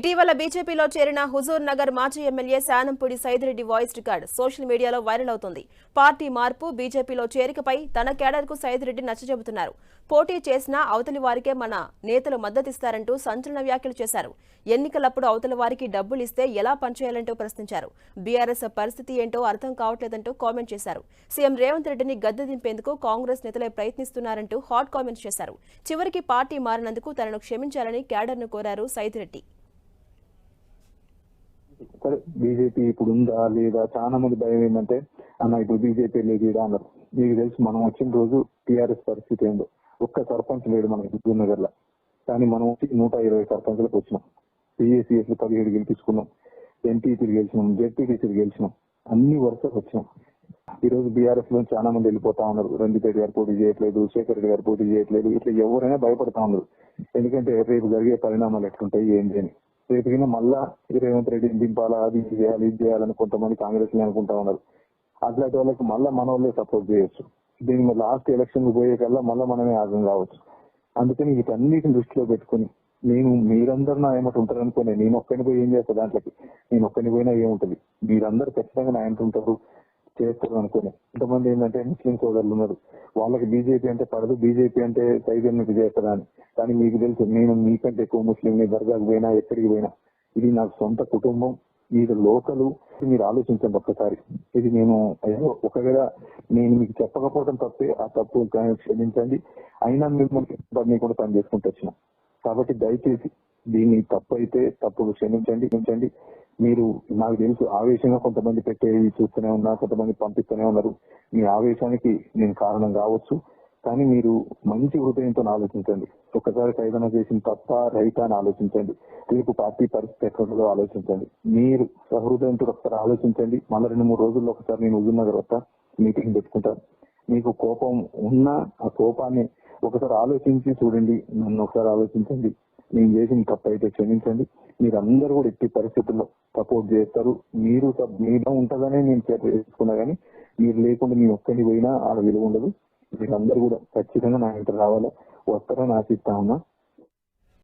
ఇటీవల బీజేపీలో చేరిన హుజూర్ నగర్ మాజీ MLA Shanampudi Saidireddy voice record social మీడియాలో వైరల్ అవుతుంది. పార్టీ మార్పు బీజేపీలో చేరికపై తన కేడర్కు సైదిరెడ్డి నచ్చజెబుతున్నారు పోటీ చేసినా అవతలి వారికే మన నేతలు మద్దతిస్తారంటూ సంచలన వ్యాఖ్యలు చేశారు. ఎన్నికలప్పుడు అవతలి వారికి డబ్బులు ఇస్తే ఎలా పనిచేయాలంటూ ప్రశ్నించారు. బీఆర్ఎస్ పరిస్థితి ఏంటో అర్థం కావట్లేదంటూ కామెంట్ చేశారు. సీఎం రేవంత్ రెడ్డిని గద్దె దింపేందుకు కాంగ్రెస్ నేతలే ప్రయత్నిస్తున్నారంటూ హాట్ కామెంట్స్ చేశారు. చివరికి పార్టీ మారినందుకు తనను క్షమించాలని కేడర్ను కోరారు సైదిరెడ్డి. సరే బీజేపీ ఇప్పుడు ఉందా లేదా? చాలా మంది భయం ఏంటంటే అన్న ఇప్పుడు బీజేపీ లేదు ఇడా అన్నారు. మీకు తెలుసు మనం వచ్చిన రోజు టీఆర్ఎస్ పరిస్థితి ఏందో. ఒక్క సర్పంచ్ లేడు మన హుజూర్లో కానీ మనం వచ్చి నూట ఇరవై సర్పంచ్లకు వచ్చినాం. పిఎస్సిఎస్ పదిహేడు గెలిపించుకున్నాం. ఎంపీపీలు గెలిచినాం జెడ్పీటీసీలు గెలిచినాం. అన్ని వరుసలు వచ్చినాం. ఈ రోజు బీఆర్ఎస్లో చాలా మంది వెళ్ళిపోతా ఉన్నారు. రంజిపేట గారు పోటీ చేయట్లేదు శేఖర్ రెడ్డి గారు పోటీ చేయట్లేదు. ఇట్లా ఎవరైనా భయపడతా ఉన్నారు. ఎందుకంటే రేపు జరిగే పరిణామాలు ఎట్లుంటాయి ఏంటి అని. రేపు మళ్ళా రేవంత్ రెడ్డిని దింపాలా అది చేయాలి ఇది చేయాలని కొంతమంది కాంగ్రెస్ అనుకుంటా ఉన్నారు. అట్లాంటి వాళ్ళకి మళ్ళీ మన వాళ్ళే సపోర్ట్ చేయొచ్చు. దీని లాస్ట్ ఎలక్షన్ పోయే కల్లా మళ్ళీ మనమే ఆగం కావచ్చు. అందుకని వీటన్నిటిని దృష్టిలో పెట్టుకుని నేను మీరందరూ నా ఏమంట ఉంటారు నేను ఒక్కని పోయి ఏం చేస్తా దాంట్లోకి? నేను ఒక్కడిని పోయినా ఏముంటది? మీరందరూ ఖచ్చితంగా నా ఉంటారు. చేస్తారు అనుకోని ఇంతమంది ఏంటంటే ముస్లిం సోదరులు ఉన్నారు. వాళ్ళకి బీజేపీ అంటే పడదు బీజేపీ అంటే సైజన్ మీకు చేస్తారా అని. కానీ మీకు తెలుసు నేను మీకంటే ఎక్కువ ముస్లింని దర్గాకు పోయినా ఎక్కడికి పోయినా. ఇది నాకు సొంత కుటుంబం మీరు లోకలు. మీరు ఆలోచించండి ఒక్కసారి. ఇది నేను ఏదో ఒకవేళ నేను మీకు చెప్పకపోవడం తప్పే ఆ తప్పు క్షమించండి. అయినా మిమ్మల్ని కూడా పని చేసుకుంటూ వచ్చిన. కాబట్టి దయచేసి దీన్ని తప్పు అయితే తప్పులు క్షమించండి క్షమించండి. మీరు నాకు తెలుసు ఆవేశంగా కొంతమంది పెట్టేవి చూస్తూనే ఉన్నా కొంతమంది పంపిస్తూనే ఉన్నారు. మీ ఆవేశానికి నేను కారణం కావచ్చు. కానీ మీరు మంచి హృదయంతో ఆలోచించండి. ఒక్కసారి ఖైదన చేసిన తప్ప రైతా అని ఆలోచించండి. రేపు పార్టీ పరిస్థితి ఎక్కడో ఆలోచించండి. మీరు సహృదయంతో ఒకసారి ఆలోచించండి. మళ్ళీ రెండు మూడు రోజుల్లో ఒకసారి నేను హుజూర్ నగర్ వస్తా మీటింగ్ పెట్టుకుంటాను మీకు కోపం ఉన్నా ఆ కోపాన్ని ఒకసారి ఆలోచించి చూడండి. నన్ను ఒకసారి ఆలోచించండి. నేను చేసిన తప్పు అయితే క్షమించండి. మీరందరూ కూడా ఎట్టి పరిస్థితుల్లో సపోర్ట్ చేస్తారు. మీరు మీద మీలో నేను చేసుకున్నా కానీ మీరు లేకుండా నేను ఒక్కని పోయినా ఆడ విలువ ఉండదు. మీరందరూ కూడా ఖచ్చితంగా నా ఇంటర్ రావాలి? వస్తారని ఆశిస్తా ఉన్నా.